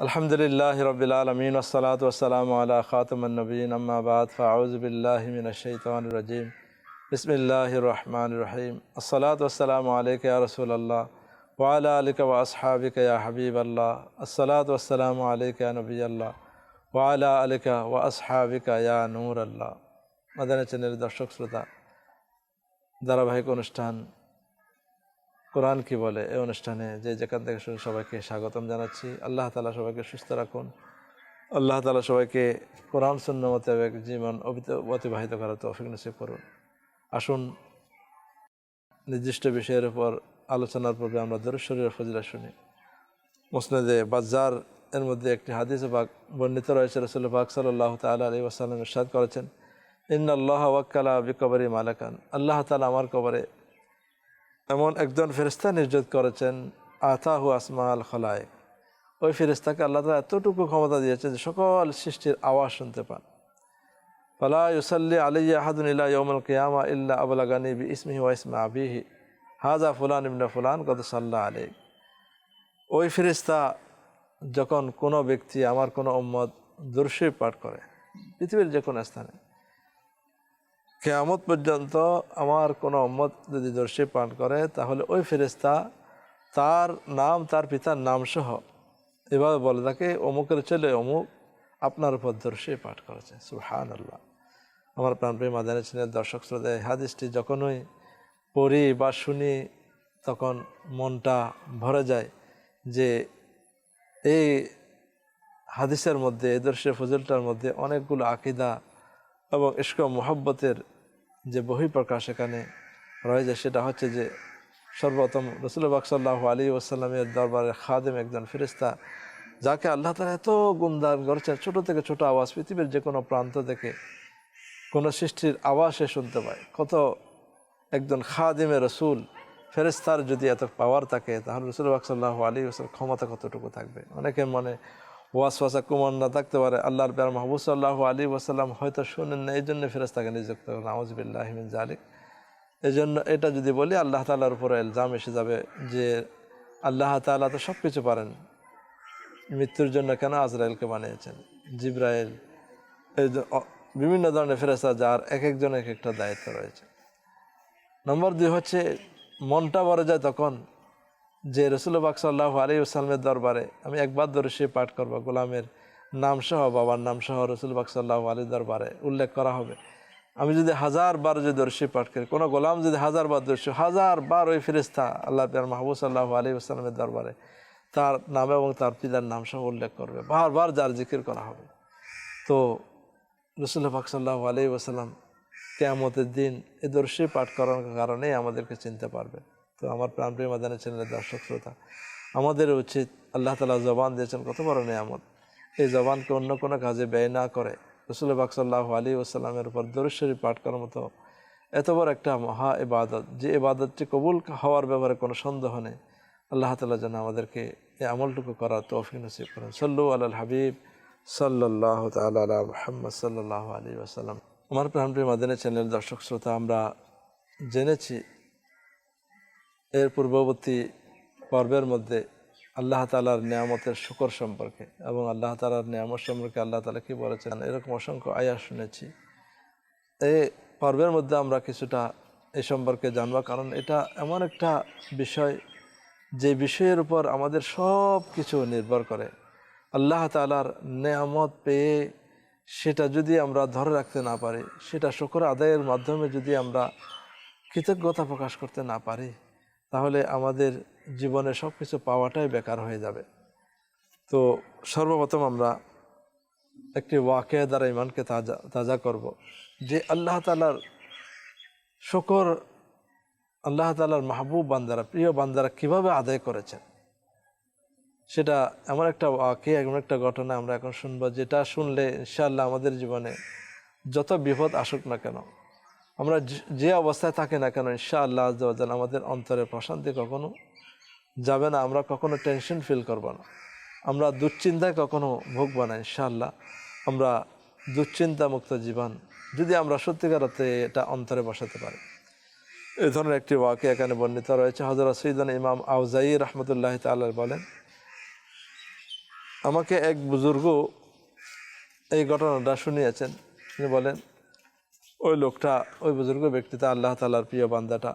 আলহামদুলিল্লাহ রবিল আলমিন ওসলাত ওসালাম আলা খাতমনবীন আম্মাবাদ ফাউজবিল্লাহমিনশৈতান রাজিম বিসমিল্লাহ রহমান রহিম আসসালাত ওসালাম আলিক রসুল্লাহ ওয়ালা আলিক ওয়া আসহাবিক ইয়া হাবিব আল্লাহ আসসালাত ওসালাম আলিক নবী আল্লাহ ওয়ালা আলিক ওয়া আসহাবিক ইয়া নূর আল্লাহ মাদানী চ্যানেলের দর্শক শ্রোতা ধারাবাহিক অনুষ্ঠান কোরআন কি বলে? এই অনুষ্ঠানে যে যেখান থেকে শুনে সবাইকে স্বাগতম জানাচ্ছি। আল্লাহ তালা সবাইকে সুস্থ রাখুন। আল্লাহ তালা সবাইকে কোরআন শূন্য মোতাবেক জীবন অতিবাহিত করার তৌফিক নসিব করুন। আসুন, নির্দিষ্ট বিষয়ের উপর আলোচনার পূর্বে আমরা দরুশরীর ফজিলা শুনি। মুসনেদে বাজার এর মধ্যে একটি হাদিস বাক বর্ণিত রয়েছে। রসুল বাক সাল্লাহ তালা আলী ওসালাম ইরশাদ করেছেন ইন আল্লাহ ওয়াক্কালা বিকবরি মালাকান। আল্লাহ তালা আমার কবরে এমন একজন ফেরিস্তা নির্যোগ করেছেন, আতাহু আসমা আল খলায় ওই ফেরিস্তাকে আল্লাহ তালা এতটুকু ক্ষমতা দিয়েছে যে সকল সৃষ্টির আওয়াজ শুনতে পান। ফালা ইউসাল্লি আলিয়া আহাদুন ইল্লা ইয়মুল কিয়ামা ইল্লা আবলাগানি বি ইসমিহি ওয়া ইসমা আবিহি। হাজা ফুলান ইবনা ফুলান কত সাল্লাহ আলী ওই ফেরিস্তা যখন কোনো ব্যক্তি আমার কোনো উম্মত দুর্শি পাঠ করে, পৃথিবীর যে কোনো স্থানে কেয়ামত পর্যন্ত আমার কোনো উম্মত যদি দর্শী পাঠ করে, তাহলে ওই ফেরেস্তা তার নাম, তার পিতার নাম সহ এভাবে বলে থাকে, অমুকের ছেলে অমুক আপনার উপর দর্শী পাঠ করেছে। সুহান আল্লাহ আমার প্রাণপ্রিয় মাদানী ছিলেন দর্শক শ্রোতা, এই হাদিসটি যখনই পড়ি বা শুনি, তখন মনটা ভরে যায় যে এই হাদিসের মধ্যে, এই দর্শী ফজলটার মধ্যে অনেকগুলো আকিদা এবং ইস্ক মোহাব্বতের যে বহিঃপ্রকাশ এখানে রয়েছে, সেটা হচ্ছে যে সর্বপ্রথম রসুলবাক সাল্লাহ আলী ওসাল্লামের দরবারের খাদেম একজন ফেরিস্তা যাকে আল্লাহ তালা এত গুমদান করেছেন, ছোটো থেকে ছোট আওয়াজ, পৃথিবীর যে কোনো প্রান্ত থেকে কোনো সৃষ্টির আওয়াজ সে শুনতে পায়। কত একজন খাদিমে রসুল ফেরেস্তার যদি এত পাওয়ার থাকে, তাহলে রসুলবাক সাল্লাহ আলী ওসাল ক্ষমতা কতটুকু থাকবে? অনেকের মনে ওয়াস ওয়াসা কুমার না থাকতে পারে। আল্লাহর বের মাহবুব সাল্লাহ আলী ওসাল্লাম হয়তো শুনেন না এই জন্য ফেরেস্তাকে নিযুক্ত করেন আউজবিল্লাহমিন জালিক এই জন্য এটা যদি বলি, আল্লাহ তালার উপরে এলজাম এসে যাবে যে আল্লাহ তালা তো সব কিছু পারেন। মৃত্যুর জন্য কেন আজরায়েলকে বানিয়েছেন? জিব্রাইল, এই বিভিন্ন ধরনের ফেরেস্তা যার এক একজন এক একটা দায়িত্ব রয়েছে। নম্বর দুই হচ্ছে, মনটা ভরে যায় তখন যে রসুলবাক সাল্লাহ আলী ওসালামের দরবারে আমি একবার ধরে সে পাঠ করব, গোলামের নাম সহ বাবার নাম সহ রসুলবাক সাল্লাহ আলী দরবারে উল্লেখ করা হবে। আমি যদি হাজার বার যদি দর্শি পাঠ করি, কোনো গোলাম যদি হাজার বার দর্শী হাজার বার ওই ফেরিস্তা আল্লাহ পিয়ার মাহবুব সাল্লাহ আলী ওসালামের দরবারে তার নাম এবং তার পিতার নাম সহ উল্লেখ করবে। বারবার যার জিকির করা হবে। তো রসুল্লাহ পাক সাল্লাহ আলী ওসালাম কেয়ামতের দিন এ দর্শি পাঠ করার কারণেই আমাদেরকে চিনতে পারবে। তো আমার প্রাণপ্রিয় মাদানের চ্যানেলের দর্শক, শ্রোতা, আমাদের উচিত আল্লাহ তালা জবান দিয়েছেন, কত বড় নিয়ামত। এই জবানকে অন্য কোনো কাজে ব্যয় না করে রসুল বাকসাল্লাহ আলী ওসাল্লামের উপর দরুশ্বরী পাঠ করার মতো এত বড় একটা মহা ইবাদত, যে ইবাদতটি কবুল হওয়ার ব্যাপারে কোনো সন্দেহ নেই। আল্লাহ তালা যেন আমাদেরকে এই আমলটুকু করার তৌফিক নসিব করেন। সল্লু আল হাবিব সাল্লাহ তালা মোহাম্মদ সাল্লাহ আলী ওসাল্লাম আমার প্রাণপ্রিয় মাদিনী চ্যানেল দর্শক, শ্রোতা, আমরা জেনেছি এর পূর্ববর্তী পর্বের মধ্যে আল্লাহ তালার নিয়ামতের শুকর সম্পর্কে এবং আল্লাহ তালার নিয়ামত সম্পর্কে আল্লাহ তালা কী বলেছেন? এরকম অসংখ্য আয়া শুনেছি। এই পর্বের মধ্যে আমরা কিছুটা এ সম্পর্কে জানব, কারণ এটা এমন একটা বিষয় যে বিষয়ের উপর আমাদের সব কিছু নির্ভর করে। আল্লাহ তালার নেয়ামত পেয়ে সেটা যদি আমরা ধরে রাখতে না পারি, সেটা শুকর আদায়ের মাধ্যমে যদি আমরা কৃতজ্ঞতা প্রকাশ করতে না পারি তাহলে আমাদের জীবনে সব কিছু পাওয়াটাই বেকার হয়ে যাবে। তো সর্বপ্রথম আমরা একটি ওয়াকে দ্বারা ইমানকে তাজা তাজা করব। যে আল্লাহ তালার শকর, আল্লাহ তালার মাহবুব বান্দারা, প্রিয় বান্দারা কীভাবে আদায় করেছেন, সেটা এমন একটা ওয়াকে এমন একটা ঘটনা আমরা এখন শুনব, যেটা শুনলে ইনশাআল্লাহ আমাদের জীবনে যত বিপদ আসুক না কেন আমরা যে- অবস্থায় থাকি না কেন, ইনশাআল্লাহ আজ্জাল আমাদের অন্তরে প্রশান্তি কখনো যাবে না, আমরা কখনো টেনশন ফিল করব না। আমরা দুশ্চিন্তায় কখনো ভুগবো না, ইনশাআল্লাহ। আমরা দুশ্চিন্তা মুক্ত জীবন যদি আমরা সত্যিকার এটা অন্তরে বসাতে পারি। এ ধরনের একটি ওয়াকে এখানে বর্ণিত রয়েছে। হজরত সৈদান ইমাম আউজাই রহমতুল্লাহ তাল্লাহ বলেন, আমাকে এক বুজুর্গ এই ঘটনাটা শুনিয়েছেন। তিনি বলেন ওই লোকটা, ওই বুজুর্গ ব্যক্তিটা আল্লাহ তালার প্রিয় বান্দাটা।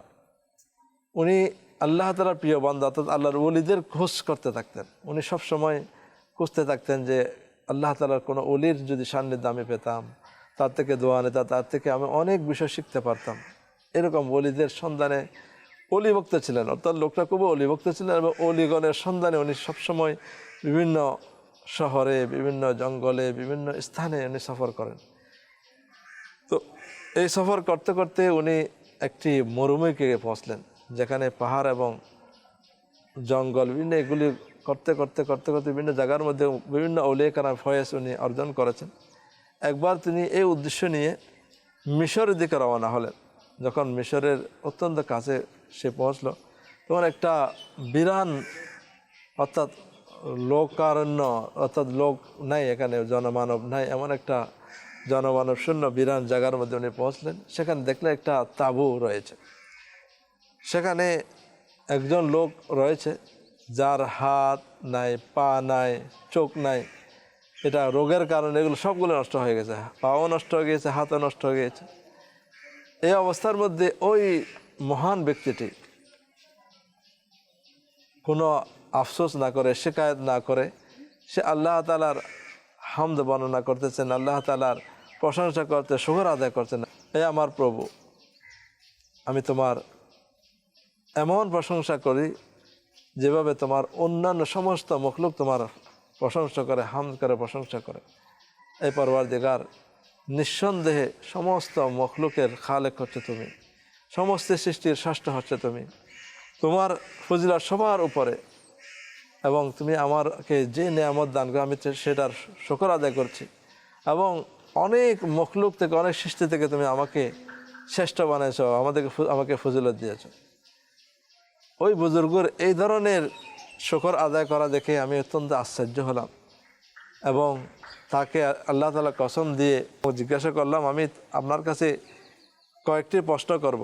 উনি আল্লাহ তালার প্রিয় বান্দা, অর্থাৎ আল্লাহর ওলিদের খোঁজ করতে থাকতেন। উনি সব সময় খুঁজতে থাকতেন যে আল্লাহ তালার কোনো অলির যদি সান্নিধ্য আমি পেতাম, তার থেকে দোয়া নিতাম, তার থেকে আমি অনেক বিষয় শিখতে পারতাম। এরকম অলিদের সন্ধানে অলিভক্ত ছিলেন। অর্থাৎ লোকটা খুবই অলিভক্ত ছিলেন এবং অলিগণের সন্ধানে উনি সবসময় বিভিন্ন শহরে, বিভিন্ন জঙ্গলে, বিভিন্ন স্থানে উনি সফর করেন। তো এই সফর করতে করতে উনি একটি মরুভূমিকে পৌঁছলেন, যেখানে পাহাড় এবং জঙ্গল, বিভিন্ন এগুলি করতে করতে করতে করতে বিভিন্ন জায়গার মধ্যে বিভিন্ন অলিয়াকানা ফয়েস উনি অর্জন করেছেন। একবার তিনি এই উদ্দেশ্য নিয়ে মিশরের দিকে রওনা হলেন। যখন মিশরের অত্যন্ত কাছে সে পৌঁছলো, তখন একটা বিরান, অর্থাৎ লোকারণ্য, অর্থাৎ লোক নাই এখানে, জনমানব নাই, এমন একটা জনমানব শূন্য বিরান জায়গার মধ্যে উনি পৌঁছলেন। সেখানে দেখলে একটা তাঁবু রয়েছে। সেখানে একজন লোক রয়েছে যার হাত নাই, পা নাই, চোখ নাই। এটা রোগের কারণে এগুলো সবগুলো নষ্ট হয়ে গেছে। পাও নষ্ট হয়ে গেছে, হাতও নষ্ট হয়ে গেছে। এই অবস্থার মধ্যে ওই মহান ব্যক্তিটি কোনো আফসোস না করে, শিকায়ত না করে, সে আল্লাহ তালার হামদ বর্ণনা করতেছেন। আল্লাহ তালার প্রশংসা করতে শুভর আদায় করছেন এ আমার প্রভু, আমি তোমার এমন প্রশংসা করি, যেভাবে তোমার অন্যান্য সমস্ত মখলুক তোমার প্রশংসা করে হাম করে, প্রশংসা করে। এই পরবার দিগার নিঃসন্দেহে সমস্ত মখলুকের খালেক হচ্ছে তুমি। সমস্ত সৃষ্টির ষষ্ঠ হচ্ছে তুমি। তোমার ফজিলার সবার উপরে। এবং তুমি আমারকে যে নিয়ামত দান করে আমি সেটার শকর আদায় করছি। এবং অনেক মখলুক থেকে, অনেক সৃষ্টি থেকে তুমি আমাকে শ্রেষ্ঠ বানিয়েছ, আমাদেরকে আমাকে ফজিলত দিয়েছ। ওই বুজুর্গর এই ধরনের শকর আদায় করা দেখে আমি অত্যন্ত আশ্চর্য হলাম এবং তাকে আল্লাহ তালা কসম দিয়ে জিজ্ঞাসা করলাম, আমি আপনার কাছে কয়েকটি প্রশ্ন করব।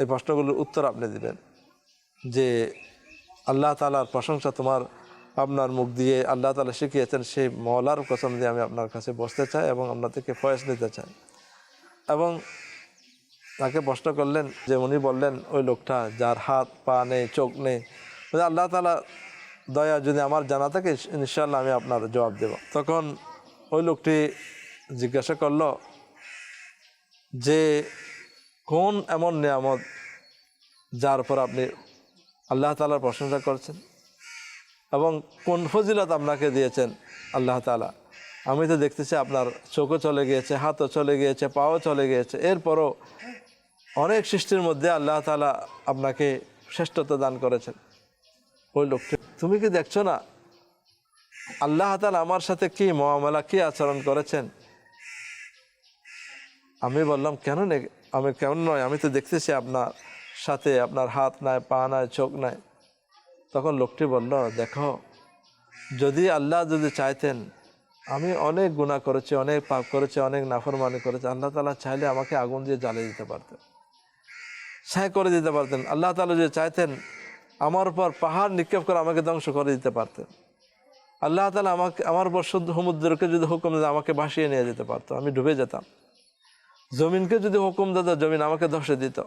এই প্রশ্নগুলোর উত্তর আপনি দিবেন যে, আল্লাহ তালার প্রশংসা তোমার আপনার মুখ দিয়ে আল্লাহ তালা শিখিয়েছেন, সেই মলার কসম দিয়ে আমি আপনার কাছে বসতে চাই এবং আপনার থেকে ফয়েস নিতে চাই। এবং তাকে প্রশ্ন করলেন, যে উনি বললেন, ওই লোকটা যার হাত, পা নেই, চোখ নেই। আল্লাহ তালা দয়া, যদি আমার জানা থাকে ইনশাল্লাহ আমি আপনার জবাব দেব। তখন ওই লোকটি জিজ্ঞাসা করল, যে কোন এমন নিয়ামত যার পর আপনি আল্লাহ তালার প্রশংসা করছেন? এবং কোন ফজিলত আপনাকে দিয়েছেন আল্লাহ তালা আমি তো দেখতেছি আপনার চোখও চলে গিয়েছে, হাতও চলে গিয়েছে, পাও চলে গিয়েছে। এরপরও অনেক সৃষ্টির মধ্যে আল্লাহ তালা আপনাকে শ্রেষ্ঠত্ব দান করেছেন। ওই লোকটি, তুমি কি দেখছ না? আল্লাহ তালা আমার সাথে কি মহামেলা, কি আচরণ করেছেন? আমি বললাম, কেন আমি কেমন নয়? আমি তো দেখতেছি আপনার সাথে আপনার হাত নাই, পা নাই, চোখ নাই। তখন লোকটি বলল, দেখো, যদি আল্লাহ যদি চাইতেন, আমি অনেক গুণা করেছি, অনেক পাপ করেছি, অনেক নাফরমানি করেছি, আল্লাহ তালা চাইলে আমাকে আগুন দিয়ে জ্বালিয়ে দিতে পারতেন, ছাই করে দিতে পারতেন। আল্লাহ তালা যদি চাইতেন, আমার উপর পাহাড় নিক্ষেপ করে আমাকে ধ্বংস করে দিতে পারতেন। আল্লাহ তালা আমাকে, আমার উপর শুদ্ধ সমুদ্রকে যদি হুকুম দিত আমাকে ভাসিয়ে নিয়ে যেতে পারতো, আমি ডুবে যেতাম। জমিনকে যদি হুকুম দিত, জমিন আমাকে ধসে দিত।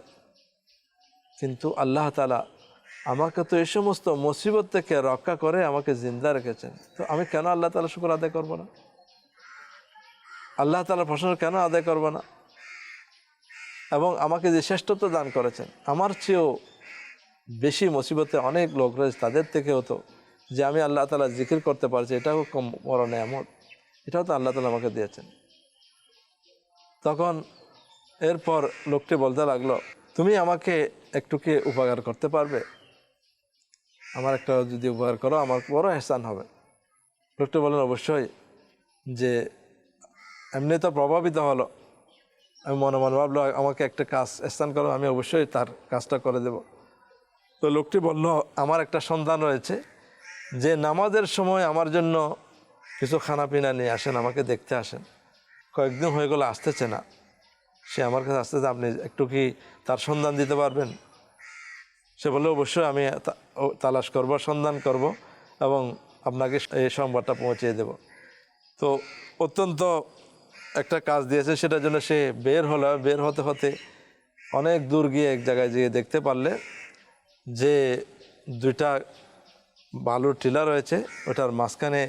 কিন্তু আল্লাহ তালা আমাকে তো এই সমস্ত মুসিবত থেকে রক্ষা করে আমাকে জিন্দা রেখেছেন। তো আমি কেন আল্লাহ তালা শুক্র আদায় করব না? আল্লাহ তালার প্রশ্ন কেন আদায় করব না? এবং আমাকে যে শ্রেষ্ঠত্ব দান করেছেন, আমার চেয়েও বেশি মুসিবতে অনেক লোক রয়েছে তাদের থেকেও তো, যে আমি আল্লাহ তালা জিকির করতে পারছি, এটাও কম বড় নেয়ামত। এটাও তো আল্লাহ তালা আমাকে দিয়েছেন। তখন এরপর লোকটি বলতে লাগল, তুমি আমাকে একটু কি উপকার করতে পারবে? আমার একটা যদি উপকার করো, আমার বড় এহসান হবে। লোকটি বলেন অবশ্যই। যে, এমনি তো প্রভাবিত হলো। আমি মনে মনে ভাবলো, আমাকে একটা কাজ স্থান করো, আমি অবশ্যই তার কাজটা করে দেব। তো লোকটি বলল, আমার একটা সন্ধান রয়েছে, যে নামাজের সময় আমার জন্য কিছু খানা পিনা নিয়ে আসেন, আমাকে দেখতে আসেন। কয়েকদিন হয়ে গেলো, আসতেছে না। সে আমার কাছে আসতেছে, আপনি একটু কি তার সন্ধান দিতে পারবেন? সে বলল, অবশ্যই আমি তালাশ করব, সন্ধান করব এবং আপনাকে এই সংবাদটা পৌঁছে দেব। তো অত্যন্ত একটা কাজ দিয়েছে, সেটার জন্য সে বের হলো। বের হতে হতে অনেক দূর গিয়ে এক জায়গায় গিয়ে দেখতে পারলে যে দুইটা বালুর টিলা রয়েছে, ওটার মাঝখানে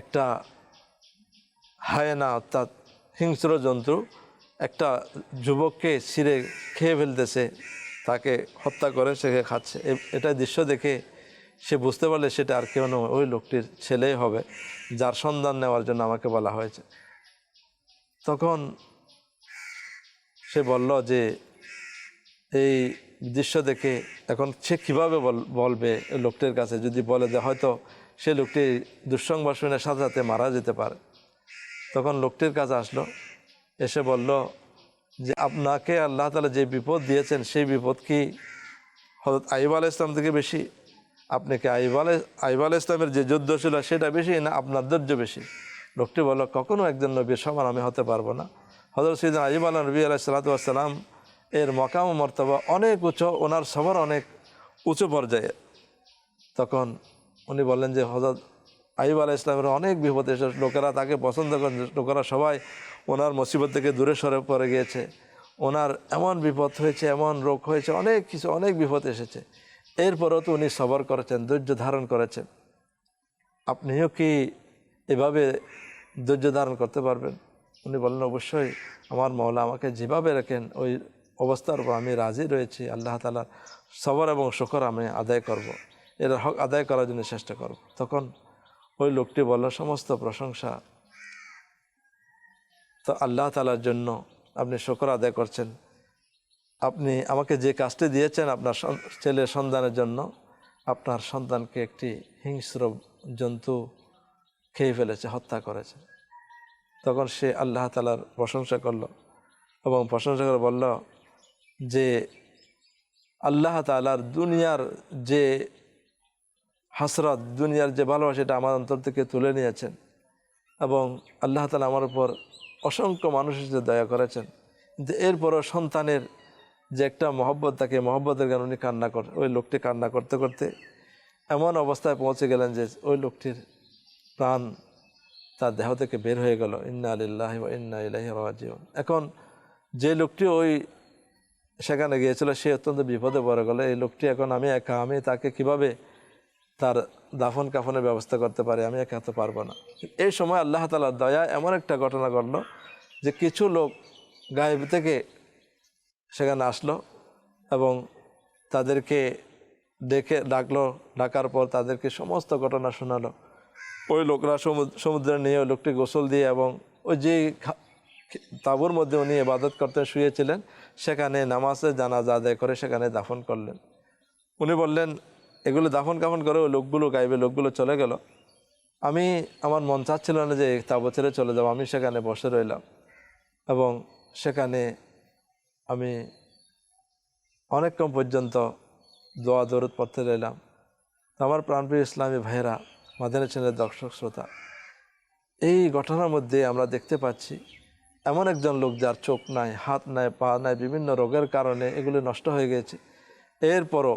একটা হায়না, অর্থাৎ হিংস্র জন্তু, একটা যুবককে ছিঁড়ে খেয়ে ফেলতেছে। তাকে হত্যা করে সে খাচ্ছে। এটা দৃশ্য দেখে সে বুঝতে পারলে সেটা আর কেউ নয়, ওই লোকটির ছেলেই হবে, যার সন্ধান নেওয়ার জন্য আমাকে বলা হয়েছে। তখন সে বলল যে, এই দৃশ্য দেখে এখন সে কীভাবে বল- বলবে লোকটির কাছে? যদি বলে যে হয়তো সে লোকটি দুঃসংবাদ শুনে সাথে সাথে মারা যেতে পারে। তখন লোকটির কাছে আসলো, এসে বলল যে আপনাকে আল্লাহ তালা যে বিপদ দিয়েছেন, সেই বিপদ কি হজরত আইব আল ইসলাম থেকে বেশি? আপনি আইব আল আইব আল ইসলামের যে যুদ্ধ ছিল সেটা বেশি না আপনার ধৈর্য বেশি? লোকটি বলল কখনও একজন নবীর সমান আমি হতে পারব না। হজরত সৈদিন আইব আল্লাহ নবী আলাহ সালাতাম এর মকাম মর্তবা অনেক উঁচু, ওনার সবার অনেক উঁচু পর্যায়ে। তখন উনি বললেন যে হজরত আইব আলাহ ইসলামের অনেক বিপদ এসে লোকেরা তাকে পছন্দ করেন। লোকেরা সবাই ওনার মুসিবত থেকে দূরে সরে পড়ে গিয়েছে। ওনার এমন বিপদ হয়েছে, এমন রোগ হয়েছে, অনেক কিছু, অনেক বিপদ এসেছে। এরপরেও তো উনি সবর করেছেন, ধৈর্য ধারণ করেছেন। আপনিও কি এভাবে ধৈর্য ধারণ করতে পারবেন? উনি বললেন অবশ্যই। আমার মৌলা আমাকে যেভাবে রাখেন, ওই অবস্থার উপর আমি রাজি রয়েছি। আল্লাহ তালার সবর এবং শকর আমি আদায় করব। এর হক আদায় করার জন্য চেষ্টা করব। তখন ওই লোকটি বলল, সমস্ত প্রশংসা তো আল্লাহ তালার জন্য। আপনি শকর আদায় করছেন। আপনি আমাকে যে কাজটি দিয়েছেন আপনার ছেলের সন্তানের জন্য, আপনার সন্তানকে একটি হিংস্র জন্তু খেয়ে ফেলেছে, হত্যা করেছে। তখন সে আল্লাহ তালার প্রশংসা করল এবং প্রশংসা করে বলল যে, আল্লাহ তালার দুনিয়ার যে হাসরত, দুনিয়ার যে ভালোবাসা, এটা আমার অন্তর থেকে তুলে নিয়েছেন। এবং আল্লাহ তালা আমার উপর অসংখ্য মানুষের যে দয়া করেছেন। কিন্তু এরপরও সন্তানের যে একটা মহব্বত, তাকে মহব্বতের কারণে উনি কান্না কর, ওই লোকটি কান্না করতে করতে এমন অবস্থায় পৌঁছে গেলেন যে ওই লোকটির প্রাণ তার দেহ থেকে বের হয়ে গেল। ইন্না আলিল্লাহ ইন্না ইলাহি রাজিউন। এখন যে লোকটি ওই সেখানে গিয়েছিল, সে অত্যন্ত বিপদে পড়ে গেল। এই লোকটি এখন আমি একা, আমি তাকে কীভাবে তার দাফন কাফনের ব্যবস্থা করতে পারে, আমি একা তো পারব না। এই সময় আল্লাহ তালার দয়া এমন একটা ঘটনা ঘটলো যে কিছু লোক গায়েব থেকে সেখানে আসলো এবং তাদেরকে ডেকে ডাকলো, ডাকার পর তাদেরকে সমস্ত ঘটনা শোনালো। ওই লোকরা সমুদ্র নিয়ে ওই লোকটি গোসল দিয়ে এবং ওই যে তাঁবুর মধ্যে উনি ইবাদত করতে শুয়েছিলেন, সেখানে নামাজে জানাজা আদায় করে সেখানে দাফন করলেন। উনি বললেন এগুলো দাফন কাফন করে ওই লোকগুলো গাইবে, লোকগুলো চলে গেল। আমি, আমার মন চাচ্ছিল না যে তাবু ছেড়ে চলে যাব, আমি সেখানে বসে রইলাম এবং সেখানে আমি অনেকক্ষণ পর্যন্ত দোয়া দৌড় পড়তে রইলাম। আমার প্রাণপ্রিয় ইসলামী ভাইয়েরা, মাদানী চ্যানেলের দর্শক শ্রোতা, এই ঘটনার মধ্যে আমরা দেখতে পাচ্ছি, এমন একজন লোক যার চোখ নাই, হাত নাই, পা নাই, বিভিন্ন রোগের কারণে এগুলি নষ্ট হয়ে গেছে। এরপরও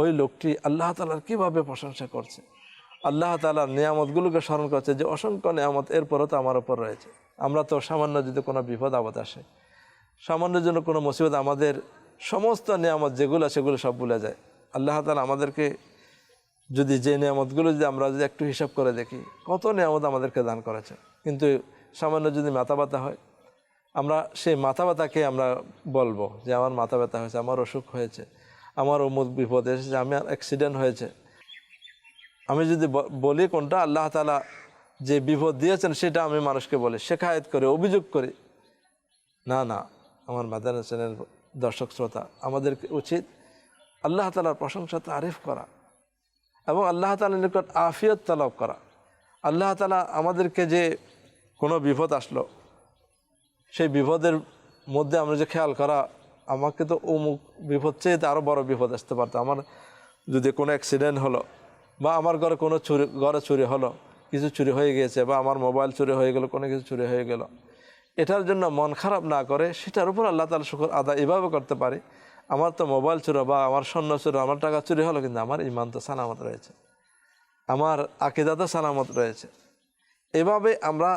ওই লোকটি আল্লাহ তালার কীভাবে প্রশংসা করছে? আল্লাহ তালার নিয়ামতগুলোকে স্মরণ করছে যে, অসংখ্য নিয়ামত এরপরও তো আমার ওপর রয়েছে। আমরা তো সামান্য যদি কোনো বিপদ আপদ আসে, সামান্য জন্য কোনো মুসিবত আমাদের সমস্ত নিয়ামত যেগুলো সেগুলো সব ভুলে যায়। আল্লাহ তালা আমাদেরকে যদি যে নিয়ামতগুলো যদি আমরা যদি একটু হিসাব করে দেখি, কত নিয়ামত আমাদেরকে দান করেছে। কিন্তু সামান্য যদি মাথা ব্যথা হয়, আমরা সেই মাথা ব্যথাকে আমরা বলব যে, আমার মাথা ব্যথা হয়েছে, আমার অসুখ হয়েছে। আমার অমুক বিপদ এসেছে আমার অ্যাক্সিডেন্ট হয়েছে। আমি যদি বলি কোনটা, আল্লাহ তালা যে বিপদ দিয়েছেন সেটা আমি মানুষকে বলি, শেখায়ত করে, অভিযোগ করি। না না, আমার মাদান হোসেনের দর্শক শ্রোতা আমাদের উচিত আল্লাহ তালার প্রশংসা তারিফ করা এবং আল্লাহ তালার নিকট আফিয়ত তলব করা। আল্লাহ তালা আমাদেরকে যে কোনো বিপদ আসলো, সেই বিপদের মধ্যে আমরা যে খেয়াল করা আমাকে তো অমুক বিপদ চেয়ে আরও বড় বিপদ আসতে পারতো। আমার যদি কোনো অ্যাক্সিডেন্ট হলো বা আমার ঘরে কোনো চুরি, ঘরে চুরি হলো, কিছু চুরি হয়ে গিয়েছে বা আমার মোবাইল চুরি হয়ে গেলো, কোনো কিছু চুরি হয়ে গেল, এটার জন্য মন খারাপ না করে সেটার উপর আল্লাহ তালা শুকর আদা এভাবে করতে পারি। আমার তো মোবাইল চুরো বা আমার স্বর্ণ চুরো, আমার টাকা চুরি হলো কিন্তু আমার ইমান তো সালামত রয়েছে। আমার আকিদাতে সালামত রয়েছে। এভাবে আমরা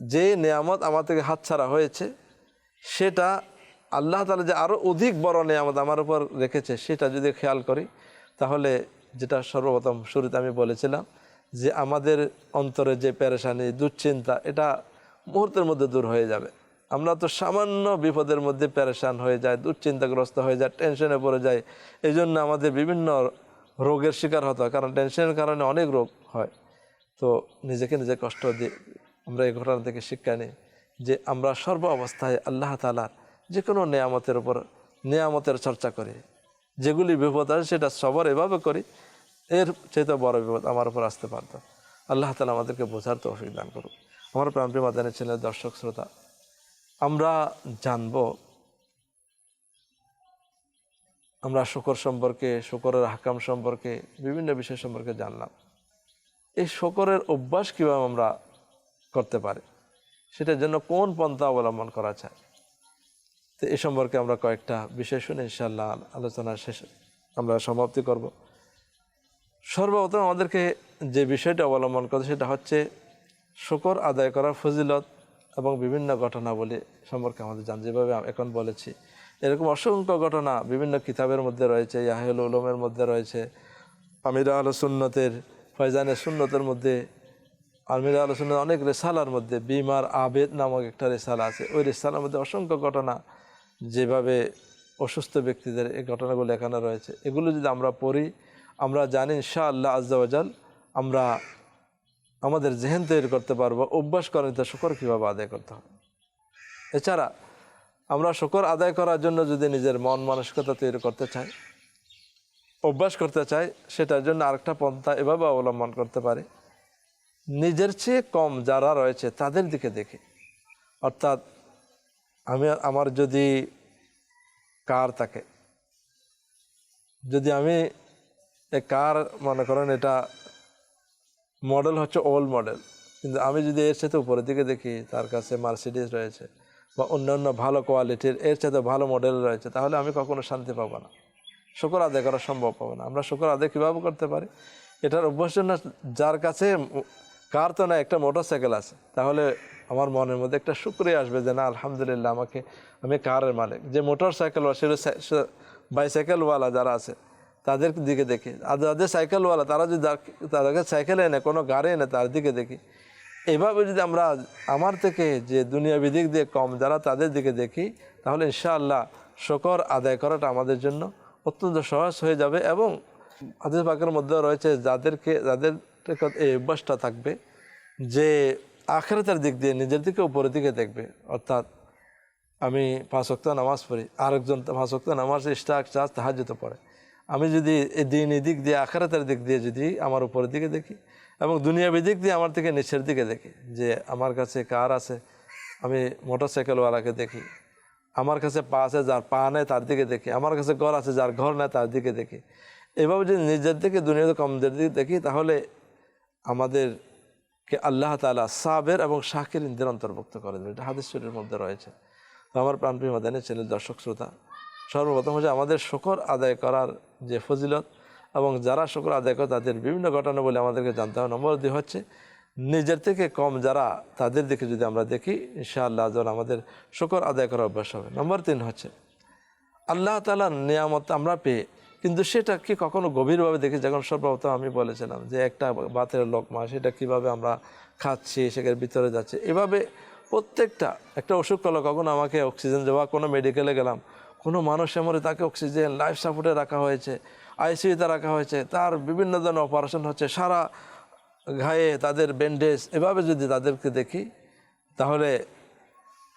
যে নিয়ামত আমার থেকে হাতছাড়া হয়েছে, সেটা আল্লাহ তালা যে আরও অধিক বড় নিয়ামত আমার উপর রেখেছে, সেটা যদি খেয়াল করি, তাহলে যেটা সর্বপ্রথম শুরুতে আমি বলেছিলাম যে আমাদের অন্তরে যে প্যারেশানি দুশ্চিন্তা, এটা মুহূর্তের মধ্যে দূর হয়ে যাবে। আমরা তো সামান্য বিপদের মধ্যে প্যারেশান হয়ে যায় দুশ্চিন্তাগ্রস্ত হয়ে যায় টেনশনে পড়ে যায় এই জন্য আমাদের বিভিন্ন রোগের শিকার হতে হয়, কারণ টেনশনের কারণে অনেক রোগ হয়। তো নিজেকে নিজে কষ্ট দিয়ে আমরা এই ঘটনা থেকে শিক্ষা নিই যে আমরা সর্ব অবস্থায় আল্লাহ তালার যে কোনো নেয়ামতের উপর, নেয়ামতের চর্চা করি। যেগুলি বিপদ আছে সেটা সবার এভাবে করি, এর চাইতে বড় বিপদ আমার উপর আসতে পারত আল্লাহ তালা আমাদেরকে বোঝার তৌফিক দান করুক। আমার প্রান্তি মাদানের ছেলের দর্শক, শ্রোতা, আমরা জানব, আমরা শুকর সম্পর্কে, শুকরের হাকাম সম্পর্কে, বিভিন্ন বিষয় সম্পর্কে জানলাম। এই শকরের অভ্যাস কীভাবে আমরা করতে পারি? সেটার জন্য কোন পন্থা অবলম্বন করা চায় তো এ সম্পর্কে আমরা কয়েকটা বিষয় শুনে ইনশাল্লাহ আলোচনা শেষ আমরা সমাপ্তি করব। সর্বপ্রথম আমাদেরকে যে বিষয়টা অবলম্বন করতে সেটা হচ্ছে শকর আদায় করার ফজিলত এবং বিভিন্ন ঘটনাবলী সম্পর্কে আমাদের জান যেভাবে এখন বলেছি, এরকম অসংখ্য ঘটনা বিভিন্ন কিতাবের মধ্যে রয়েছে ইয়াহুল উলমের মধ্যে রয়েছে, আমিরা আল সুন্নতের, ফয়জানে সুন্নতের মধ্যে আলমিরা আল সুন্নত অনেক রেসালার মধ্যে, বিমার আবেদ নামক একটা রেসালা আছে। ওই রেসালার মধ্যে অসংখ্য ঘটনা যেভাবে অসুস্থ ব্যক্তিদের এই ঘটনাগুলো এখানে রয়েছে, এগুলো যদি আমরা পড়ি, আমরা জানি ইনশা আল্লাহ আজ্জাওয়াজাল আমরা আমাদের জেহেন তৈরি করতে পারব, অভ্যাস করেন তো শুকর কীভাবে আদায় করতে হবে? এছাড়া আমরা শুকর আদায় করার জন্য যদি নিজের মন মানসিকতা তৈরি করতে চাই, অভ্যাস করতে চাই, সেটার জন্য আরেকটা পন্থা এভাবে অবলম্বন করতে পারে। নিজের চেয়ে কম যারা রয়েছে তাদের দিকে দেখে। অর্থাৎ আমি আমার যদি কার থাকে, যদি আমি এ কার মনে করেন এটা মডেল হচ্ছে ওল্ড মডেল কিন্তু আমি যদি এর সাথে উপরের দিকে দেখি, তার কাছে মার্সিডিস রয়েছে বা অন্যান্য ভালো কোয়ালিটির এর সাথে ভালো মডেল রয়েছে, তাহলে আমি কখনো শান্তি পাবো না। শুকর আদায় করা সম্ভব হবে না। আমরা শুকর আদায় কীভাবে করতে পারি? এটার অভ্যাস যার কাছে কার তো না, একটা মোটর সাইকেল আছে, তাহলে আমার মনের মধ্যে একটা শুক্রিয়া আসবে যে না, আলহামদুলিল্লাহ, আমাকে, আমি কারের মালিক। যে মোটর সাইকেল সেটা বাইসাইকেলওয়ালা যারা আছে, তাদের দিকে দেখি। আর যাদের সাইকেলওয়ালা তারা যদি তাদেরকে সাইকেল এনে, কোনো গাড়ি এনে তার দিকে দেখি, এভাবে যদি আমরা আমার থেকে যে দুনিয়া বিদিক দিয়ে কম যারা তাদের দিকে দেখি, তাহলে ইনশাআল্লাহ শকর আদায় করাটা আমাদের জন্য অত্যন্ত সহজ হয়ে যাবে এবং হাদিস পাকের মধ্যে রয়েছে, যাদেরকে, যাদের এই অভ্যাসটা থাকবে যে আখেরাতের দিক দিয়ে নিজের দিকে উপরের দিকে দেখবে। অর্থাৎ আমি পাঁচ অক্ত নামাজ পড়ি, আরেকজন পাঁচ অক্ত নামাজ ইস্টাক চাষ তাহাজতে পড়ে। আমি যদি দিন দিক দিয়ে, আখেরাতের দিক দিয়ে যদি আমার উপরের দিকে দেখি এবং দুনিয়াবি দিক দিয়ে আমার থেকে নিচের দিকে দেখি যে আমার কাছে কার আছে, আমি মোটর সাইকেলওয়ালাকে দেখি, আমার কাছে পা আছে যার পা নেয় তার দিকে দেখি, আমার কাছে ঘর আছে যার ঘর নেয় তার দিকে দেখি। এভাবে যদি নিজের দিকে, দুনিয়াতে কমদের দিকে দেখি, তাহলে আমাদেরকে আল্লাহ তালা সাবের এবং শাকিরিনদের অন্তর্ভুক্ত করে দেবে এটা হাদিস শরীরের মধ্যে রয়েছে। তো আমার প্রাণপ্রিয় মাদানী চ্যানেল দর্শক শ্রোতা, সর্বপ্রথম হচ্ছে আমাদের শকর আদায় করার যে ফজিলত এবং যারা শকর আদায় করে তাদের বিভিন্ন ঘটনা বলে আমাদেরকে জানতে হবে। নম্বর দুই হচ্ছে, নিজের থেকে কম যারা তাদের দিকে যদি আমরা দেখি, ইনশাআল্লাহ যেন আমাদের শকর আদায় করার অভ্যাস হবে। নম্বর তিন হচ্ছে, আল্লাহ তালার নিয়ামত আমরা পেয়ে কিন্তু সেটা কি কখনো গভীরভাবে দেখি যখন সর্বপ্রথম আমি বলেছিলাম যে একটা বাতের লোকমা, সেটা কীভাবে আমরা খাচ্ছি, সেখানে ভিতরে যাচ্ছে, এভাবে প্রত্যেকটা, একটা অসুখ হলো কখনো আমাকে অক্সিজেন দেওয়া, কোনো মেডিকেলে গেলাম, কোনো মানুষ মরে তাকে অক্সিজেন লাইফ সাপোর্টে রাখা হয়েছে আইসিইউতে রাখা হয়েছে, তার বিভিন্ন ধরনের অপারেশন হচ্ছে, সারা ঘায়ে তাদের ব্যান্ডেজ এভাবে যদি তাদেরকে দেখি, তাহলে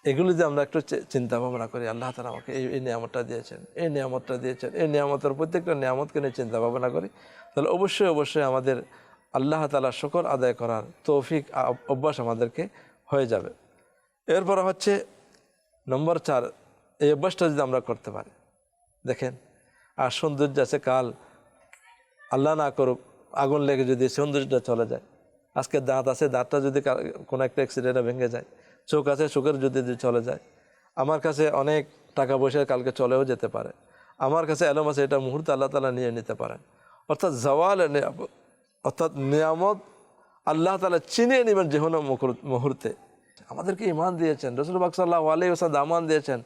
এগুলি যে আমরা একটু চিন্তা ভাবনা করি, আল্লাহ তালা আমাকে এই এই নিয়ামতটা দিয়েছেন, এই নিয়ামতটা দিয়েছেন, এই নিয়ামতের প্রত্যেকটা নিয়ামতকে নিয়ে চিন্তা ভাবনা করি। তাহলে অবশ্যই অবশ্যই আমাদের আল্লাহ তালা শকর আদায় করার তৌফিক অভ্যাস আমাদেরকে হয়ে যাবে। এরপর হচ্ছে নম্বর চার, এই অভ্যাসটা যদি আমরা করতে পারি, দেখেন, আর সৌন্দর্য আছে, কাল আল্লাহ না করুক, আগুন লেগে যদি সৌন্দর্যটা চলে যায়, আজকে দাঁত আছে, দাঁতটা যদি কোনো একটা অ্যাক্সিডেন্টে ভেঙে যায় চোখ আছে চোখের যদি চলে যায়। আমার কাছে অনেক টাকা পয়সা কালকে চলেও যেতে পারে। আমার কাছে এলম আছে, এটা মুহূর্তে আল্লাহ তালা নিয়ে নিতে পারেন। অর্থাৎ জওয়াল অর্থাৎ নিয়ামত আল্লাহ তালা চিনিয়ে নেবেন যে কোনো মুহূর্তে। আমাদেরকে ইমান দিয়েছেন, রসুল বাকসাল্লাহ আলী ওসা দামান দিয়েছেন,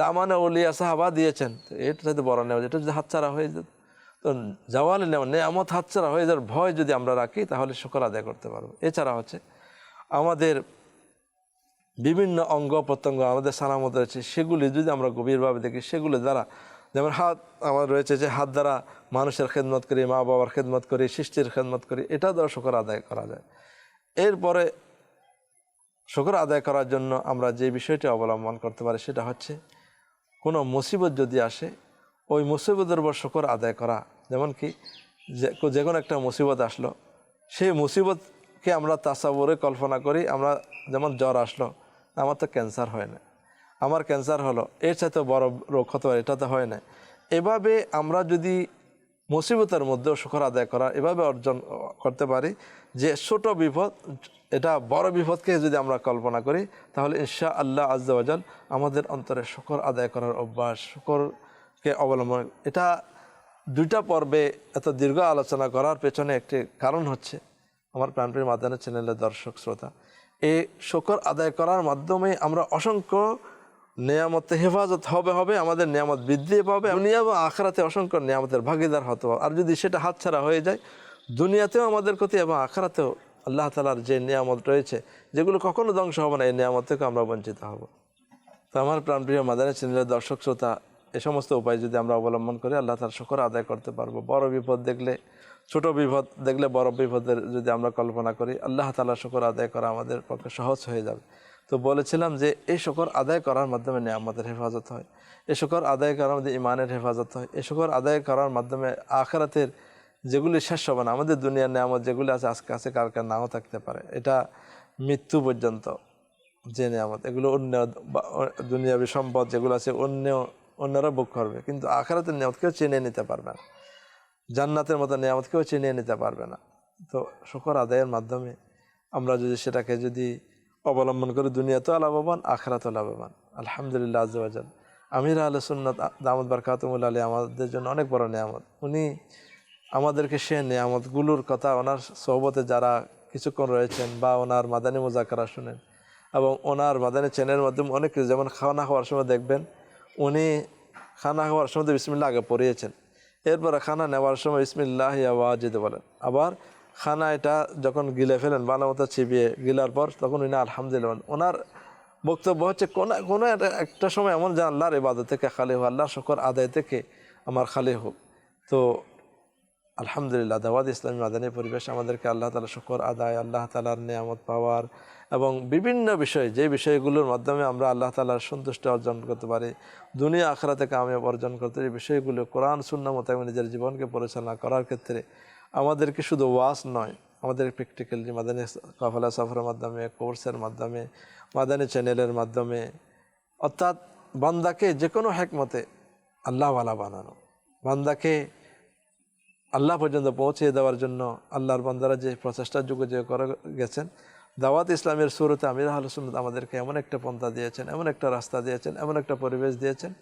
দামানে উলিয়া সাহাবা দিয়েছেন। তো এটা সাথে বড় নেওয়া এটা যদি হাতছাড়া হয়ে যেত তো জওয়ালে নেওয়া নেয়ামত হাতছাড়া হয়ে যাওয়ার ভয় যদি আমরা রাখি, তাহলে শুকর আদায় করতে পারব। এছাড়া হচ্ছে আমাদের বিভিন্ন অঙ্গ প্রত্যঙ্গ আমাদের সালামত রয়েছে, সেগুলি যদি আমরা গভীরভাবে দেখি, সেগুলি দ্বারা যেমন হাত আমার রয়েছে যে হাত দ্বারা মানুষের খেদমত করি, মা বাবার খেদমত করি, সৃষ্টির খেদমত করি, এটা দ্বারা শুকর আদায় করা যায়। এরপরে শুকর আদায় করার জন্য আমরা যে বিষয়টি অবলম্বন করতে পারি, সেটা হচ্ছে কোনো মুসিবত যদি আসে, ওই মুসিবতের উপর শুকর আদায় করা। যেমন কি যে কোনো একটা মুসিবত আসলো, সেই মুসিবতকে আমরা তাসাবরে কল্পনা করি, আমরা যেমন জ্বর আসলো, আমার তো ক্যান্সার হয় না। আমার ক্যান্সার হলো, এর সাথে বড় রোগ হতে পারে এটা তো হয় না। এভাবে আমরা যদি মুসিবতের মধ্যেও শুকর আদায় করা, এভাবে অর্জন করতে পারি যে ছোট বিপদ, এটা বড় বিপদকে যদি আমরা কল্পনা করি, তাহলে ইনশা আল্লাহ আজ্জাওয়াজাল আমাদের অন্তরে শুকর আদায় করার অভ্যাস, শুকরকে অবলম্বন। এটা দুইটা পর্বে এত দীর্ঘ আলোচনা করার পেছনে একটি কারণ হচ্ছে আমার প্রাণপ্রিয় মাদানা চ্যানেলের দর্শক, শ্রোতা এই শুকর আদায় করার মাধ্যমে আমরা অসংখ্য নিয়ামতে হেফাজত হবে হবে, আমাদের নিয়ামত বৃদ্ধি পাবে। দুনিয়া এবং আখরাতে অসংখ্য নিয়ামতের ভাগিদার হতে হবে। আর যদি সেটা হাতছাড়া হয়ে যায়, দুনিয়াতেও আমাদের ক্ষতি এবং আখরাতেও আল্লাহ তালার যে নিয়ামত রয়েছে, যেগুলো কখনো ধ্বংস হবে না, এই নিয়ামত থেকে আমরা বঞ্চিত হব। তো আমার প্রাণপ্রিয় মাদানী চ্যানেলের দর্শক, শ্রোতা, এ সমস্ত উপায় যদি আমরা অবলম্বন করি, আল্লাহ তার শুকর আদায় করতে পারব। বড় বিপদ দেখলে ছোট বিপদ দেখলে বড় বিপদের যদি আমরা কল্পনা করি, আল্লাহ তালা শকর আদায় করা আমাদের পক্ষে সহজ হয়ে যাবে। তো বলেছিলাম যে, এই শকর আদায় করার মাধ্যমে নিয়ামতের হেফাজত হয়। এ শকর আদায় করার মধ্যে ইমানের হেফাজত হয়। এ শকর আদায় করার মাধ্যমে আখরাতের যেগুলি শেষ হবে না, আমাদের দুনিয়ার নিয়ামত যেগুলি আছে, আজকে আছে কার কার নাও থাকতে পারে। এটা মৃত্যু পর্যন্ত যে নিয়ামত, এগুলো অন্য দুনিয়াবী সম্পদ যেগুলো আছে, অন্য, অন্যরা ভোগ করবে। কিন্তু আখরাতের নিয়ামত কেউ চিনে নিতে পারবে না। জান্নাতের মতো নিয়ামত কেউ চিনিয়ে নিতে পারবে না। তো শুকর আদায়ের মাধ্যমে আমরা যদি সেটাকে যদি অবলম্বন করি, দুনিয়াতেও লাভবান, আখরাতেও লাভবান। আলহামদুলিল্লাহ আজওয়াজাল আমির আল সুন্নত দামদ বারকাতমুল আলী আমাদের জন্য অনেক বড় নিয়ামত। উনি আমাদেরকে সে নিয়ামতগুলোর কথা, ওনার সহবতে যারা কিছুক্ষণ রয়েছেন বা ওনার মাদানী মোজাকারা শুনেন এবং ওনার মাদানী চ্যানেলের মাধ্যমে অনেক যেমন খাওয়া খাওয়ার সময় দেখবেন, উনি খানা খাওয়ার সময় তো বিসমিল্লা আগে পড়িয়েছেন। এরপরে খানা নেওয়ার সময় ইসমিল্লাহ আওয়াজিদ বলেন আবার খানা এটা যখন গিলে ফেলেন ভালো মতো ছিপিয়ে গিলার পর তখন উনি আলহামদুলিল্লাহ বলেন। ওনার বক্তব্য হচ্ছে, কোনো কোনো একটা- সময় এমন যে আল্লাহর ইবাদত থেকে খালি হোক আল্লাহ শকর আদায় থেকে আমার খালি হোক তো আলহামদুলিল্লাহ দাওয়াদ ইসলামী মাদানী পরিবেশ আমাদেরকে আল্লাহ তালা শুকর আদায়, আল্লাহ তালার নিয়ামত পাওয়ার এবং বিভিন্ন বিষয়, যে বিষয়গুলোর মাধ্যমে আমরা আল্লাহ তালার সন্তুষ্টি অর্জন করতে পারি, দুনিয়া আখড়া থেকে আমি অর্জন করতে পারি, এই বিষয়গুলো কোরআন শূন্য মোতাবেক নিজের জীবনকে পরিচালনা করার ক্ষেত্রে আমাদেরকে শুধু ওয়াস নয়, আমাদের প্র্যাকটিক্যালি মাদানী কাফলা সফরের মাধ্যমে, কোর্সের মাধ্যমে, মাদানী চ্যানেলের মাধ্যমে, অর্থাৎ বান্দাকে যে কোনো হেকমতে আল্লাহওয়ালা বানানো, বান্দাকে আল্লাহ পর্যন্ত পৌঁছে দেওয়ার জন্য আল্লাহর বান্দারা যে প্রচেষ্টার যুগে যে করে গেছেন, দাওয়াত ইসলামের শুরুতে আমির আহলসুন্নত আমাদেরকে এমন একটা পন্থা দিয়েছেন, এমন একটা রাস্তা দিয়েছেন, এমন একটা পরিবেশ দিয়েছেন,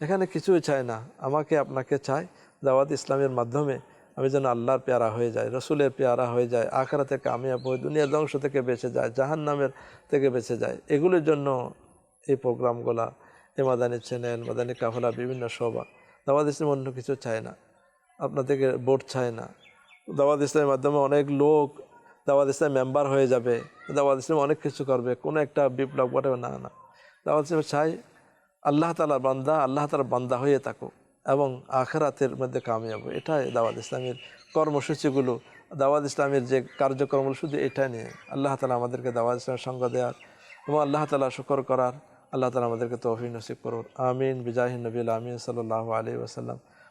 এখানে কিছুই চায় না, আমাকে আপনাকে চাই দাওয়াত ইসলামের মাধ্যমে আমি যেন আল্লাহর পেয়ারা হয়ে যায় রসুলের পেয়ারা হয়ে যায় আখড়া থেকে কামিয়াব হয়ে দুনিয়ার ধ্বংস থেকে বেঁচে যায় জাহান নামের থেকে বেঁচে যায় এগুলোর জন্য এই প্রোগ্রামগুলা এ মাদানী চ্যানেল, মাদানী কাফলা, বিভিন্ন সভা, দাওয়াত ইসলাম অন্য কিছু চায় না। আপনার থেকে ভোট চায় না। দাওয়াত ইসলামের মাধ্যমে অনেক লোক দাওয়াত ইসলাম মেম্বার হয়ে যাবে। দাওয়াত ইসলাম অনেক কিছু করবে, কোনো একটা বিপ্লব ঘটাবে না না। দাওয়াত ইসলাম চাই আল্লাহ তালার বান্দা, আল্লাহ তালার বান্দা হয়ে থাকুক এবং আখরাতের মধ্যে কামিয়াব। এটাই দাওয়াত ইসলামের কর্মসূচিগুলো। দাওয়াত ইসলামের যে কার্যক্রমগুলো শুধু এটা নিয়ে, আল্লাহ তালা আমাদেরকে দাওয়াত ইসলামের সঙ্গ দেওয়ার এবং আল্লাহ তালা শুকর করার, আল্লাহ তালা আমাদেরকে তৌফিক নসিব করুন আমিন। বিজাহিন নবীল আমিন সাল্লাহ আলী ওসাল্লাম